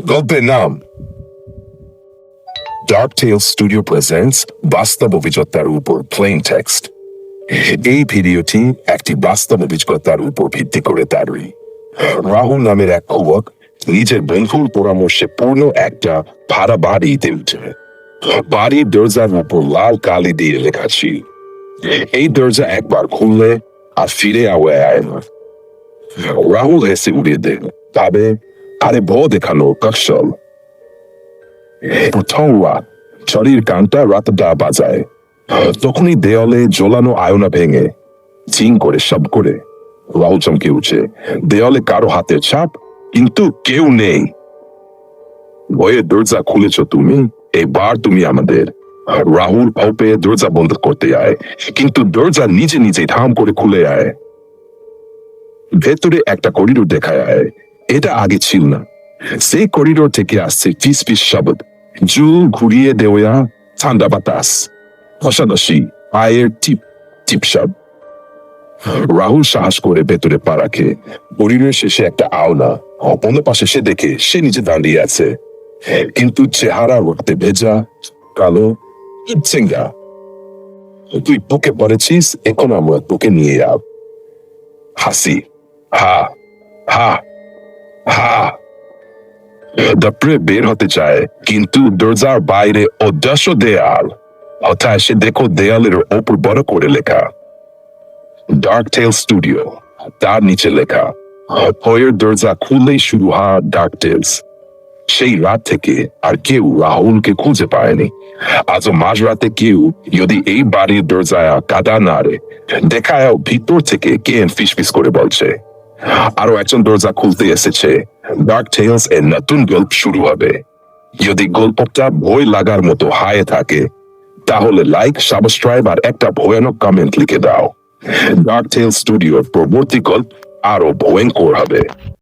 গল্পের নাম। ডার্ক টেল studio presents বাস্তব অভিজ্ঞতার উপর প্লেন টেক্সট এই ভিডিওটি একটি বাস্তব অভিজ্ঞতার উপর ভিত্তি করে তৈরি। রাহুল নামের এক যুবক নিজের বন্ধুর পরামর্শে পূর্ণ একটা ভাড়া বাড়িতে উঠে। বাড়ির দরজার উপর লাল কালি দিয়ে লেখা ছিল। এই দরজা একবার খুললে আর ফিরে আওয়া আয় না। রাহুল হেসে উড়িয়ে দেন তবে আরে ব দেখানো কৌশল প্রথম রাত ছড়ির কানটা রাতটা বাজায়। তখনই দেওয়ালে জ্বলানো আয়না ভেঙে চিং করে সব করে রাহুল চমকে উঠে। দেওয়ালে কারও হাতের ছাপ, কিন্তু কেউ নেই। ভয়ে দরজা খুলেছ তুমি? এবার তুমি আমাদের। রাহুল ভয় পেয়ে দরজা বন্ধ করতে আয়, কিন্তু দরজা নিজে নিজে ধাম করে খুলে আয়। ভেতরে একটা করিডোর দেখা যায় এটা আগে ছিল না। সেই করিডোর থেকে আসছে ফিস ফিস শব্দ। জুল ঘুরিয়ে দেওয়া ঠান্ডা বাতাস। পাশাপাশি পায়ের টিপ টিপ শব্দ। রাহুল সাহস করে ভেতরে পা রাখে। করিডোর শেষে একটা আওনা অপন্য পাশে সে দেখে সে নিজে দাঁড়িয়ে আছে। কিন্তু চেহারা রক্তে ভেজা, কালো চিঙ্গা তুই তোকে পড়েছিস, এখন আমরা তোকে নিয়ে যাব হাসি। হা হা। দাপড়ে বের হতে চায়, কিন্তু দরজার বাইরে অদৃশ্য দেয়াল। হঠাৎ সে দেখো দেয়ালের ওপর বড় করে লেখা ডার্ক টেল স্টুডিও তার নিচে লেখা, ভয়ের দরজা খুললেই শুরু হয় ডার্ক টেলস সেই রাত থেকে আর কেউ রাহুলকে খুঁজে পায়নি। আজও মাঝ রাতে কেউ যদি এই বাড়ির দরজায় কাদা নাড়ে, দেখায় ভিতর থেকে কে ফিস ফিস করে বলছে। আরও একজন দরজা খুলতে এসেছে। ডার্ক টেলস এর নতুন গল্প শুরু হবে। যদি গল্পটা ভয় লাগার মতো হায়ে থাকে, তাহলে লাইক সাবস্ক্রাইব আর একটা ভয়ানক কমেন্ট লিখে দাও। ডার্ক টেল স্টুডিওর পরবর্তী গল্প আরও ভয়ঙ্কর হবে।